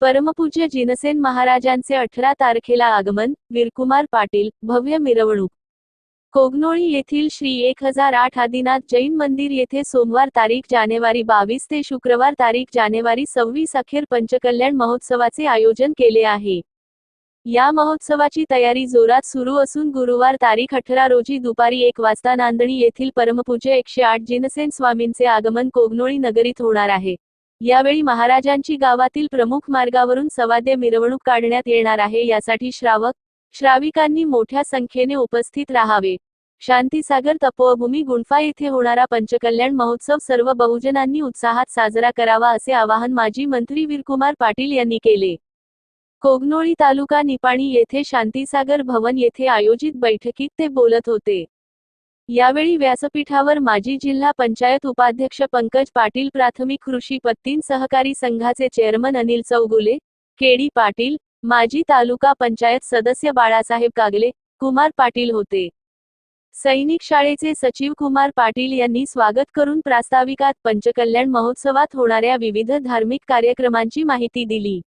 परमपूज्य जिनसेन महाराजांचे अठरा तारखेला आगमन वीरकुमार पाटील भव्य मिरवणूक. कोगनोळी येथील श्री एक हजार आठ आदिनाथ जैन मंदिर येथे सोमवार तारीख जानेवारी बावीस ते शुक्रवार तारीख जानेवारी सव्वीस अखेर पंचकल्याण महोत्सवाचे आयोजन केले आहे. या महोत्सवाची तयारी जोरात सुरू असून गुरुवार तारीख अठरा रोजी दुपारी एक वाजता नांदणी येथील परमपूज्य एकशे आठ जिनसेन स्वामींचे आगमन कोगनोळी नगरीत होणार आहे. यावेळी महाराजांची गावातील प्रमुख मार्गावरून सवादे मिरवणूक काढण्यात येणार आहे. यासाठी श्रावक श्राविकांनी मोठ्या संख्येने उपस्थित राहावे. शांतीसागर तपोभूमी गुंफा येथे होणारा पंचकल्याण महोत्सव सर्व बहुजनांनी उत्साहात साजरा करावा असे आवाहन माजी मंत्री वीरकुमार पाटील यांनी केले. कोगनोळी तालुका निपाणी येथे शांतीसागर भवन येथे आयोजित बैठकीत ते बोलत होते. यावेळी व्यासपीठावर माजी जिल्हा पंचायत उपाध्यक्ष पंकज पाटील प्राथमिक कृषी पत्तीन सहकारी संघाचे चेअरमन अनिल चौगुले केडी पाटील माजी तालुका पंचायत सदस्य बाळासाहेब कागले कुमार पाटील होते. सैनिक शाळेचे सचिव कुमार पाटील यांनी स्वागत करून प्रास्ताविकात पंचकल्याण महोत्सवात होणाऱ्या विविध धार्मिक कार्यक्रमांची माहिती दिली.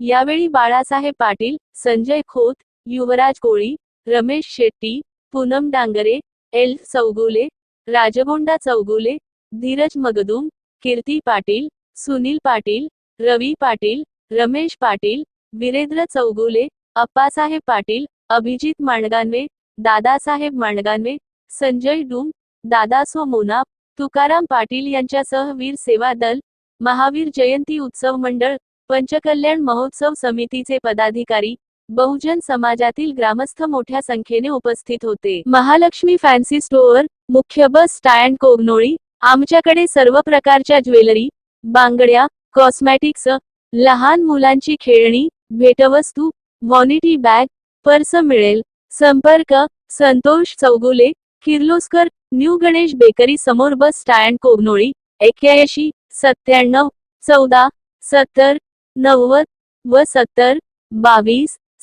यावेळी बाळासाहेब पाटील संजय खोत युवराज कोळी रमेश शेट्टी पूनम डांगरे एल. चौगुले राजगोंडा चौगुले धीरज मगदुम कीर्ती पाटील सुनील पाटील रवी पाटील रमेश पाटील वीरेंद्र चौगुले अप्पासाहेब पाटील अभिजित माणगानवे दादासाहेब माणगानवे संजय डूम दादासो मोना तुकाराम पाटील यांच्यासह वीर सेवा दल महावीर जयंती उत्सव मंडळ पंचकल्याण महोत्सव समितीचे पदाधिकारी बहुजन समाजातील ग्रामस्थ मोठ्या संख्येने उपस्थित होते. महालक्ष्मी फॅन्सी स्टोअर मुख्य बस स्टँड कोगनोळी आमच्याकडे सर्व प्रकारच्या ज्वेलरी बांगड्या कॉस्मॅटिक्स लहान मुलांची खेळणी भेटवस्तू व्हॉनिटी बॅग पर्स मिळेल. संपर्क संतोष चौगुले किर्लोस्कर न्यू गणेश बेकरी समोर बस स्टँड कोगनोळी एक्क्याऐंशी सत्त्याण्णव चौदा सत्तर नव्वद व सत्तर बावीस